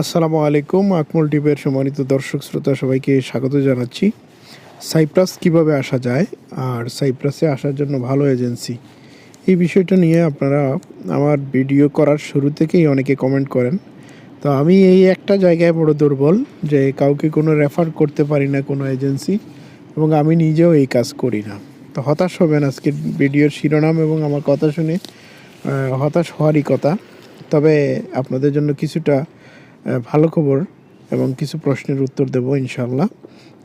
আসসালামু আলাইকুম, আকমল টিভের সম্মানিত দর্শক শ্রোতা, সবাইকে স্বাগত জানাচ্ছি। সাইপ্রাস কীভাবে আসা যায় আর সাইপ্রাসে আসার জন্য ভালো এজেন্সি? এই বিষয়টা নিয়ে আপনারা আমার ভিডিও করার শুরু থেকেই অনেকে কমেন্ট করেন। তো আমি এই একটা জায়গায় বড় দুর্বল যে কাউকে কোনো রেফার করতে পারি না কোনো এজেন্সি এবং আমি নিজেও এই কাজ করি না। তো হতাশ হবেন আজকের ভিডিওর শিরোনাম এবং আমার কথা শুনে হতাশ হওয়ারই কথা। তবে আপনাদের জন্য কিছুটা ভালো খবর এবং কিছু প্রশ্নের উত্তর দেব ইনশাল্লাহ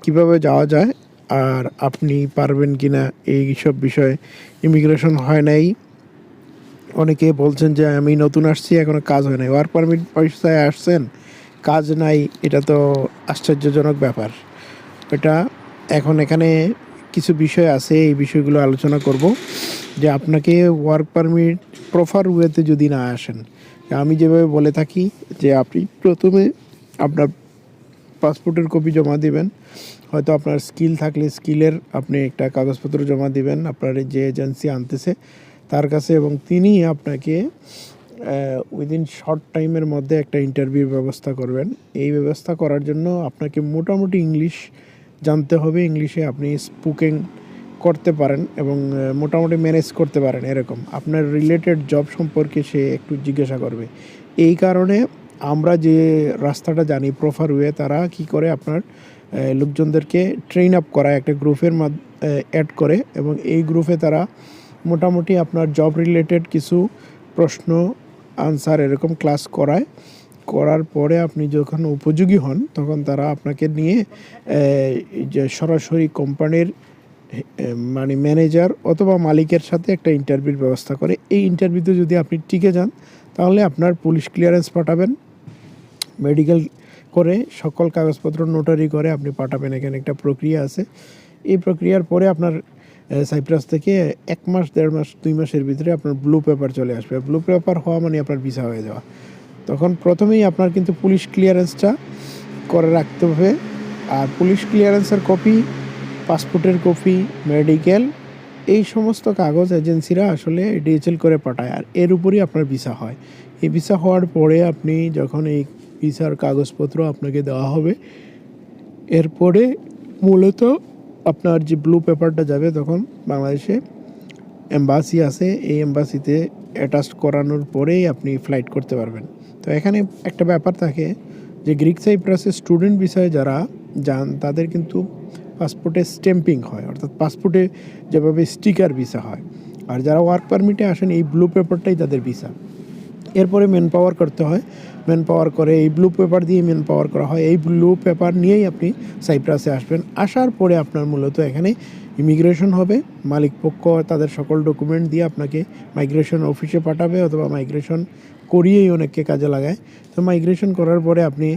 কীভাবে যাওয়া যায় আর আপনি পারবেন কি না এই সব বিষয়ে ইমিগ্রেশন হয় নাই। অনেকে বলছেন যে আমি নতুন আসছি এখনও কাজ হয় নাই। ওয়ার্ক পারমিট পয়সায় আসছেন, কাজ নাই, এটা তো আশ্চর্যজনক ব্যাপার। এটা এখন এখানে কিছু বিষয় আছে, এই বিষয়গুলো আলোচনা করব যে আপনাকে ওয়ার্ক পারমিট প্রপার ওয়েতে যদি না আসেন আমি যেভাবে বলে থাকি যে আপনি প্রথমে আপনার পাসপোর্টের কপি জমা দিবেন। হয়তো আপনার স্কিল থাকলে স্কিলের আপনি একটা কাগজপত্র জমা দিবেন, আপনার যে এজেন্সি আনতেছে তার কাছে এবং তিনি আপনাকে উইদিন শর্ট টাইমের মধ্যে একটা ইন্টারভিউ ব্যবস্থা করবেন। এই ব্যবস্থা করার জন্য আপনাকে মোটামুটি ইংলিশ জানতে হবে। ইংলিশে আপনি স্পুকিং করতে পারেন এবং মোটামুটি ম্যানেজ করতে পারেন এরকম। আপনার রিলেটেড জব সম্পর্কে সে একটু জিজ্ঞাসা করবে। এই কারণে আমরা যে রাস্তাটা জানি প্রফার ওয়ে তারা কি করে আপনার লোকজনদেরকে ট্রেন আপ করায় একটা গ্রুপের অ্যাড করে এবং এই গ্রুপে তারা মোটামুটি আপনার জব রিলেটেড কিছু প্রশ্ন আনসার এরকম ক্লাস করায়। করার পরে আপনি যখন উপযোগী হন, তখন তারা আপনাকে নিয়ে যে সরাসরি কোম্পানির মানে ম্যানেজার অথবা মালিকের সাথে একটা ইন্টারভিউর ব্যবস্থা করে। এই ইন্টারভিউতে যদি আপনি টিকে যান, তাহলে আপনার পুলিশ ক্লিয়ারেন্স পাঠাবেন। মেডিকেল করে সকল কাগজপত্র নোটারি করে আপনি পাঠাবেন। এখানে একটা প্রক্রিয়া আছে। এই প্রক্রিয়ার পরে আপনার সাইপ্রাস থেকে এক মাস, দেড় মাস, দুই মাসের ভিতরে আপনার ব্লু পেপার চলে আসবে। ব্লু পেপার হওয়া মানে আপনার ভিসা হয়ে যাওয়া। তখন প্রথমেই আপনার কিন্তু পুলিশ ক্লিয়ারেন্সটা করে রাখতে হবে। আর পুলিশ ক্লিয়ারেন্সের কপি পাসপোর্টের কপি, মেডিকেল, এই সমস্ত কাগজ এজেন্সিরা আসলে ডিএচএল করে পাঠায়। আর এর উপরই আপনার ভিসা হয়। এই ভিসা হওয়ার পরে আপনি যখন এই ভিসার কাগজপত্র আপনাকে দেওয়া হবে, এরপরে মূলত আপনার যে ব্লু পেপারটা যাবে তখন বাংলাদেশে এম্বাসি আছে। এই এম্বাসিতে অ্যাটাচ করানোর পরেই আপনি ফ্লাইট করতে পারবেন। তো এখানে একটা ব্যাপার থাকে যে গ্রিক সাইপ্রাসের স্টুডেন্ট বিষয়ে যারা যান, তাদের কিন্তু পাসপোর্টে স্ট্যাম্পিং হয়, অর্থাৎ পাসপোর্টে যেভাবে স্টিকার ভিসা হয়। আর যারা ওয়ার্ক পারমিটে আসেন, এই ব্লু পেপারটাই তাদের ভিসা। এরপরে মেন পাওয়ার করতে হয়। মেন পাওয়ার করে এই ব্লু পেপার দিয়ে মেন পাওয়ার করা হয়। এই ব্লু পেপার নিয়েই আপনি সাইপ্রাসে আসবেন। আসার পরে আপনার মূলত এখানে ইমিগ্রেশন হবে। মালিক পক্ষ তাদের সকল ডকুমেন্ট দিয়ে আপনাকে মাইগ্রেশন অফিসে পাঠাবে অথবা মাইগ্রেশন করিয়েই অনেককে কাজে লাগায়। তো মাইগ্রেশন করার পরে আপনি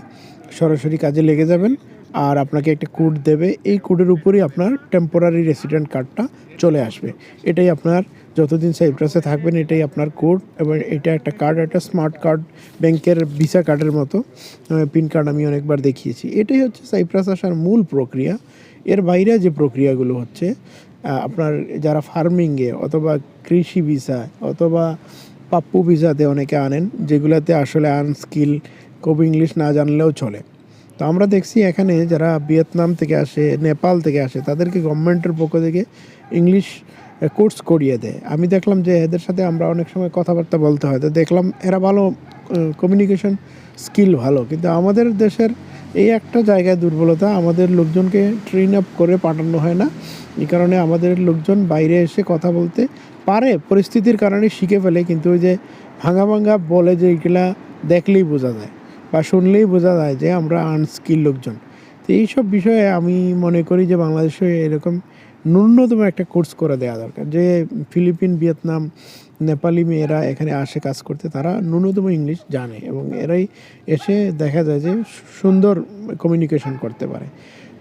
সরাসরি কাজে লেগে যাবেন। আর আপনাকে একটা কোড দেবে। এই কোডের উপরই আপনার টেম্পোরারি রেসিডেন্ট কার্ডটা চলে আসবে। এটাই আপনার যতদিন সাইপ্রাসে থাকবেন, এটাই আপনার কোড এবং এটা একটা কার্ড একটা স্মার্ট কার্ড ব্যাংকের ভিসা কার্ডের মতো। পিন কার্ড আমি অনেকবার দেখিয়েছি। এটাই হচ্ছে সাইপ্রাস আসার মূল প্রক্রিয়া। এর বাইরে যে প্রক্রিয়াগুলো হচ্ছে আপনার যারা ফার্মিংয়ে অথবা কৃষি ভিসা অথবা পাপ্পু ভিসাতে অনেকে আনেন, যেগুলোতে আসলে আনস্কিল কবি ইংলিশ না জানলেও চলে। তো আমরা দেখছি এখানে যারা ভিয়েতনাম থেকে আসে, নেপাল থেকে আসে, তাদেরকে গভর্নমেন্টের পক্ষ থেকে ইংলিশ কোর্স করিয়ে দেয়। আমি দেখলাম যে এদের সাথে আমরা অনেক সময় কথাবার্তা বলতে হয়। তো দেখলাম এরা ভালো কমিউনিকেশন স্কিল ভালো। কিন্তু আমাদের দেশের এই একটা জায়গায় দুর্বলতা, আমাদের লোকজনকে ট্রেন আপ করে পাঠানো হয় না। এই কারণে আমাদের লোকজন বাইরে এসে কথা বলতে পারে, পরিস্থিতির কারণে শিখে ফেলে। কিন্তু ওই যে ভাঙা ভাঙা বলে যে এগুলা দেখলেই বোঝা যায়। বা শুনলেই বোঝা যায় যে আমরা আনস্কিল লোকজন। তো এইসব বিষয়ে আমি মনে করি যে বাংলাদেশে এরকম ন্যূনতম একটা কোর্স করে দেওয়া দরকার। যে ফিলিপিন, ভিয়েতনাম, নেপালি মেয়েরা এখানে আসে কাজ করতে, তারা ন্যূনতম ইংলিশ জানে এবং এরাই এসে দেখা যায় যে সুন্দর কমিউনিকেশন করতে পারে।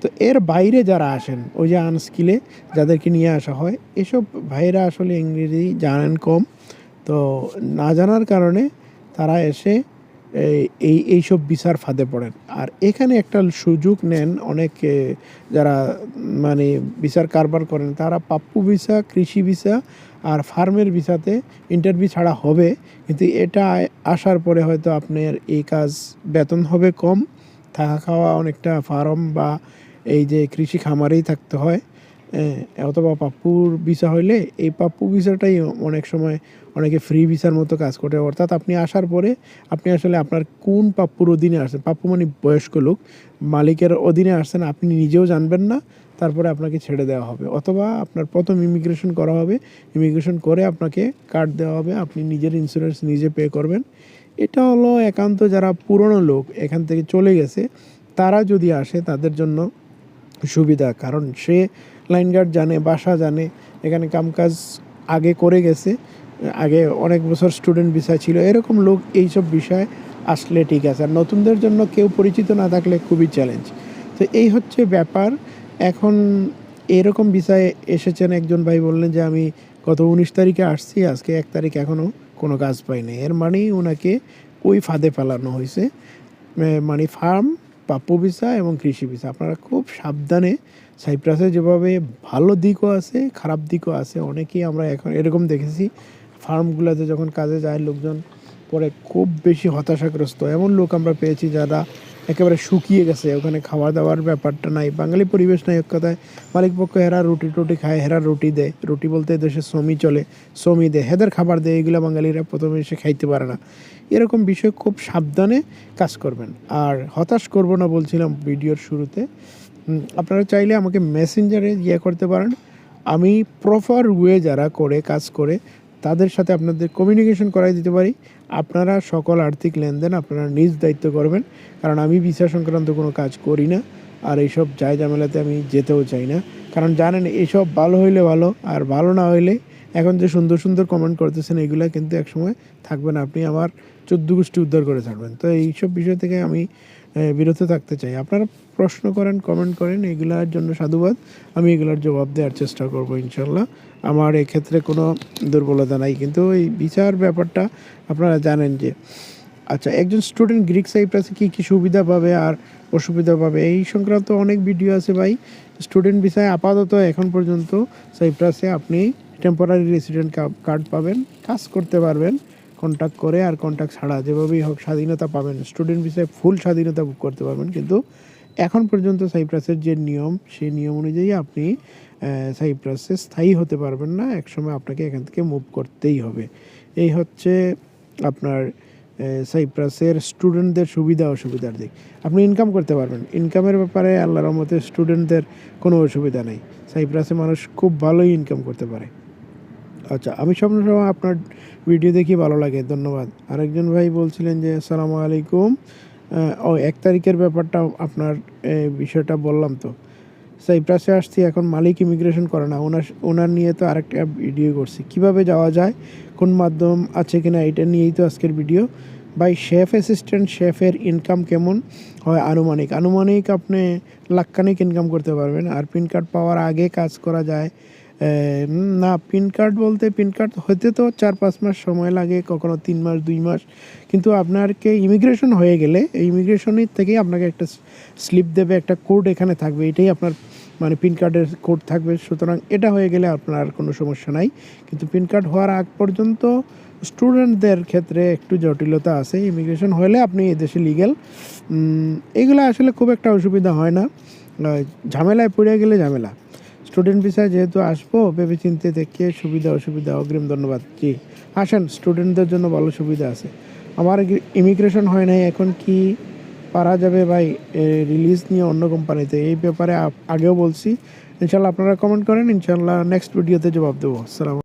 তো এর বাইরে যারা আসেন, ওই যে আনস্কিলে যাদেরকে নিয়ে আসা হয়, এসব ভাইরা আসলে ইংরেজি জানেন কম। তো না জানার কারণে তারা এসে এই- এই, এইসব বিচার ফাঁদে পড়েন। আর এখানে একটা সুযোগ নেন অনেক যারা মানে বিচার কারবার করেন। তারা পাপ্পু ভিসা, কৃষি ভিসা আর ফার্মের ভিসাতে ইন্টারভিউ ছাড়া হবে। কিন্তু এটা আসার পরে হয়তো আপনার এই কাজ বেতন হবে কম। থাকা খাওয়া অনেকটা ফার্ম বা এই যে কৃষি খামারেই থাকতে হয়। অথবা পাপ্পুর ভিসা হইলে এই পাপ্পু ভিসাটাই অনেক সময় অনেকে ফ্রি ভিসার মতো কাজ করে। অর্থাৎ আপনি আসার পরে আপনি আসলে আপনার কোন পাপ্পুর অধীনে আসছেন? পাপ্পু মানে বয়স্ক লোক। মালিকের অধীনে আসছেন, আপনি নিজেও জানবেন না, তারপরে আপনাকে ছেড়ে দেওয়া হবে। অথবা আপনার প্রথম ইমিগ্রেশন করা হবে। ইমিগ্রেশন করে আপনাকে কার্ড দেওয়া হবে, আপনি নিজের ইন্স্যুরেন্স নিজে পে করবেন। এটা হলো একান্ত যারা পুরনো লোক, এখান থেকে চলে গেছে, তারা যদি আসে তাদের জন্য সুবিধা, কারণ সে লাইন গার্ড জানে, বাসা জানে, এখানে কামকাজ আগে করে গেছে, আগে অনেক বছর স্টুডেন্ট বিষয় ছিল, এরকম লোক এইসব বিষয় আসলে ঠিক আছে। আর নতুনদের জন্য কেউ পরিচিত না থাকলে খুবই চ্যালেঞ্জ তো এই হচ্ছে ব্যাপার। এখন এরকম বিষয়ে এসেছেন একজন ভাই বললেন যে, আমি গত উনিশ তারিখে আসছি, আজকে এক তারিখ এখনও কোনো কাজ পাইনি। এর মানেই ওনাকে ওই ফাঁদে ফেলানো হয়েছে। মানে ফার্ম পাপ্পু ভিসা এবং কৃষি ভিসা। আপনারা খুব সাবধানে সাইপ্রাসে যেভাবে ভালো দিকও আছে, খারাপ দিকও আছে, অনেকেই আমরা এখন এরকম দেখেছি, ফার্মগুলোতে যখন কাজে যায়, লোকজন পরে খুব বেশি হতাশাগ্রস্ত। এমন লোক আমরা পেয়েছি যারা একেবারে শুকিয়ে গেছে। ওখানে খাওয়া দাওয়ার ব্যাপারটা নাই। বাঙালি পরিবেশ নাই এক কথায়। মালিক পক্ষ হেরা রুটি টুটি খায়, হেরা রুটি দেয়। রুটি বলতে দেশে শ্রমি চলে শ্রমি দেয়। হেদের খাবার দেয়, এগুলো বাঙালিরা প্রথমে এসে খাইতে পারে না। এরকম বিষয় খুব সাবধানে কাজ করবেন। আর হতাশ করব না বলছিলাম ভিডিওর শুরুতে। আপনারা চাইলে আমাকে মেসেঞ্জারে ইয়ে করতে পারেন। আমি প্রপার ওয়ে যারা করে, কাজ করে, তাদের সাথে আপনাদের কমিউনিকেশন করাই দিতে পারি। আপনারা সকল আর্থিক লেনদেন আপনারা নিজ দায়িত্ব করবেন। কারণ আমি ভিসা সংক্রান্ত কোনো কাজ করি না, আর এইসব যায় ঝামেলাতে আমি যেতেও চাই না। কারণ জানেন, এসব ভালো হইলে ভালো, আর ভালো না হইলে এখন যে সুন্দর সুন্দর কমেন্ট করতেছেন, এগুলো কিন্তু একসময় থাকবে না। আপনি আমার চোদ্দ গোষ্ঠী উদ্ধার করে থাকবেন। তো এইসব বিষয় থেকে আমি বিরত থাকতে চাই। আপনারা প্রশ্ন করেন কমেন্ট করেন, এগুলার জন্য সাধুবাদ। আমি এগুলোর জবাব দেওয়ার চেষ্টা করব, ইনশাল্লাহ। আমার এক্ষেত্রে কোনো দুর্বলতা নাই, কিন্তু এই বিচার ব্যাপারটা আপনারা জানেন যে আচ্ছা একজন স্টুডেন্ট গ্রিক সাইপ্রাসে কী কী সুবিধা পাবে আর অসুবিধা পাবে? এই সংক্রান্ত অনেক ভিডিও আছে ভাই। স্টুডেন্ট বিষয়ে আপাতত এখন পর্যন্ত সাইপ্রাসে আপনি টেম্পোরারি রেসিডেন্ট কার্ড পাবেন, কাজ করতে পারবেন। কন্ট্যাক্ট করে আর কন্ট্যাক্ট ছাড়া যেভাবেই হোক স্বাধীনতা পাবেন। স্টুডেন্ট বিষয়ে ফুল স্বাধীনতা ভোগ করতে পারবেন। কিন্তু এখন পর্যন্ত সাইপ্রাসের যে নিয়ম, সেই নিয়ম অনুযায়ী আপনি সাইপ্রাসে স্থায়ী হতে পারবেন না। একসময় আপনাকে এখান থেকে মুভ করতেই হবে। এই হচ্ছে আপনার সাইপ্রাসের স্টুডেন্টদের সুবিধা, অসুবিধার দিক। আপনি ইনকাম করতে পারবেন। ইনকামের ব্যাপারে আল্লাহর রহমতে স্টুডেন্টদের কোনো অসুবিধা নেই। সাইপ্রাসে মানুষ খুব ভালোই ইনকাম করতে পারে। আচ্ছা আমি স্বপ্ন সময় আপনার ভিডিও দেখি ভালো লাগে, ধন্যবাদ। আরেকজন ভাই বলছিলেন যে, আসসালামু আলাইকুম। ও এক তারিখের ব্যাপারটা আপনার বিষয়টা বললাম তো। সাইপ্রাসে আসছি, এখন মালিক ইমিগ্রেশন করে না। ওনার ওনার নিয়ে তো আরেকটা ভিডিও করছি। কীভাবে যাওয়া যায়? কোন মাধ্যম আছে কিনা? এটা নিয়েই তো আজকের ভিডিও বাই শেফ অ্যাসিস্ট্যান্ট শেফের ইনকাম কেমন? হয় আনুমানিক। আনুমানিক আপনি লাখখানিক ইনকাম করতে পারবেন। আর পিন কার্ড পাওয়ার আগে কাজ করা যায়। না পিন কার্ড বলতে পিন কার্ড হতে তো চার পাঁচ মাস সময় লাগে, কখনো তিন মাস, দুই মাস। কিন্তু আপনারকে ইমিগ্রেশন হয়ে গেলে ইমিগ্রেশনের থেকেই আপনাকে একটা স্লিপ দেবে, একটা কোড এখানে থাকবে। এটাই আপনার মানে পিন কার্ডের কোড থাকবে। সুতরাং এটা হয়ে গেলে আপনার কোনো সমস্যা নাই। কিন্তু পিন কার্ড হওয়ার আগ পর্যন্ত স্টুডেন্টদের ক্ষেত্রে একটু জটিলতা আছে। ইমিগ্রেশন হলে আপনি এদেশে লিগেল এগুলো আসলে খুব একটা অসুবিধা হয় না। ঝামেলায় পড়ে গেলে ঝামেলা। স্টুডেন্ট ভিসায় যেহেতু আসব ভেবে চিনতে দেখে সুবিধা, অসুবিধা, অগ্রিম ধন্যবাদ। জি, আসেন, স্টুডেন্টদের জন্য ভালো সুবিধা আছে। আমার ইমিগ্রেশন হয় নাই, এখন কি পারা যাবে ভাই? রিলিজ নিয়ে অন্য কোম্পানিতে। এই ব্যাপারে আগেও বলছি। ইনশাল্লাহ আপনারা কমেন্ট করেন, ইনশাল্লাহ নেক্সট ভিডিওতে জবাব দেবো। আসসালাম